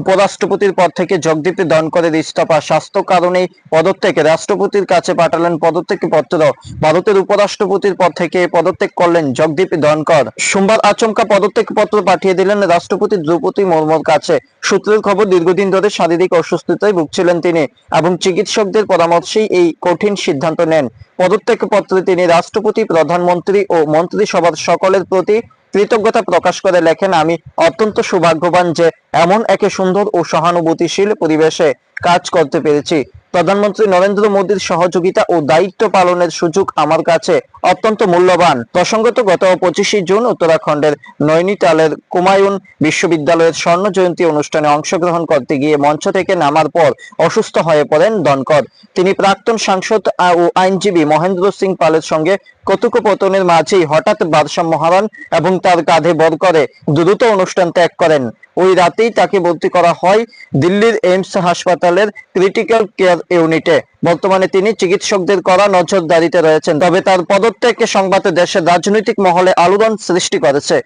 উপরাষ্ট্রপতির পদ থেকে জগদীপ ধনকরের ইস্তফা স্বাস্থ্য কারণে পদত্যাগে রাষ্ট্রপতির কাছে পাঠালেন পদত্যাগ পত্র ভারতের উপরাষ্ট্রপতির পদ থেকে পদত্যাগ করলেন জগদীপ ধনকর সোমবার আচমকা পদত্যাগ পত্র পাঠিয়ে দিলেন রাষ্ট্রপতি দ্রৌপদী মুর্মুর কাছে। সূত্রের খবর, দীর্ঘদিন ধরে শারীরিক অসুস্থতায় ভুগছিলেন তিনি এবং চিকিৎসকদের পরামর্শেই এই কঠিন সিদ্ধান্ত নেন। পদত্যাগ পত্রে তিনি রাষ্ট্রপতি, প্রধানমন্ত্রী ও মন্ত্রিসভার সকলের প্রতি কৃতজ্ঞতা প্রকাশ করে লেখেন, আমি অত্যন্ত সৌভাগ্যবান যে এমন একে সুন্দর ও সহানুভূতিশীল পরিবেশে কাজ করতে পেরেছি। প্রধানমন্ত্রী নরেন্দ্র মোদীর সহযোগিতা ও দায়িত্ব পালনের সুযোগ আমার কাছে অত্যন্ত মূল্যবান। প্রসঙ্গত, গত পঁচিশে জুন উত্তরাখণ্ডের নৈনিতালের কুমায়ুন বিশ্ববিদ্যালয়ের স্বর্ণ জয়ন্তী অনুষ্ঠানে অংশগ্রহণ করতে গিয়ে মঞ্চ থেকে নামার পর অসুস্থ হয়ে পড়েন ধনকর। তিনি প্রাক্তন সাংসদ ও আইনজীবী মহেন্দ্র সিং পালের সঙ্গে কতুকপতনের মাঝেই হঠাৎ ভারসাম্য হারান এবং তার কাঁধে বর করে দ্রুত অনুষ্ঠান ত্যাগ করেন। ওই রাতেই তাকে ভর্তি করা হয় দিল্লির এইমস হাসপাতালের ক্রিটিক্যাল কেয়ার ইউনিটে। বর্তমানে তিনি চিকিৎসকদের করা নজরদারিতে রয়েছেন। তবে তার পদত্যাগকে সংবাদে দেশের রাজনৈতিক মহলে আলোড়ন সৃষ্টি করেছে।